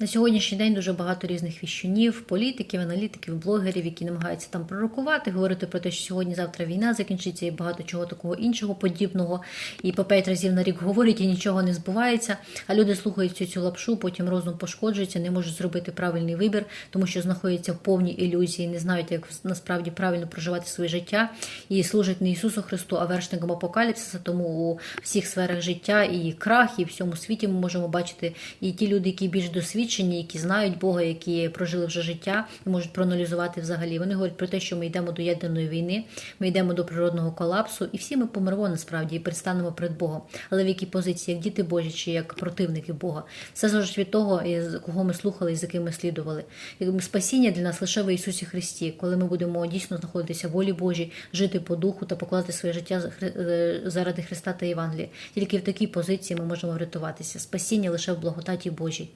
На сьогоднішній день дуже багато різних віщунів, політиків, аналітиків, блогерів, які намагаються там пророкувати, говорити про те, що сьогодні-завтра війна закінчиться і багато чого такого іншого подібного. І по п'ять разів на рік говорять і нічого не збувається. А люди слухають цю цю лапшу, потім розум пошкоджується, не можуть зробити правильний вибір, тому що знаходяться в повній ілюзії, не знають, як насправді правильно проживати своє життя і служать не Ісусу Христу, а вершникам апокаліпсиса. Тому у всіх сферах життя і крах, і всьому світі ми можемо бачити і ті люди, які більш досвідчені, які знають Бога, які прожили вже життя і можуть проаналізувати взагалі. Вони говорять про те, що ми йдемо до ядерної війни, ми йдемо до природного колапсу, і всі ми помремо насправді і предстанемо перед Богом. Але в якій позиції, як діти Божі чи як противники Бога, все залежить від того, кого ми слухали і за ким ми слідували. Спасіння для нас лише в Ісусі Христі, коли ми будемо дійсно знаходитися в волі Божій, жити по духу та покладати своє життя е, заради Христа та Євангелія. Тільки в такій позиції ми можемо врятуватися. Спасіння лише в благодаті Божій.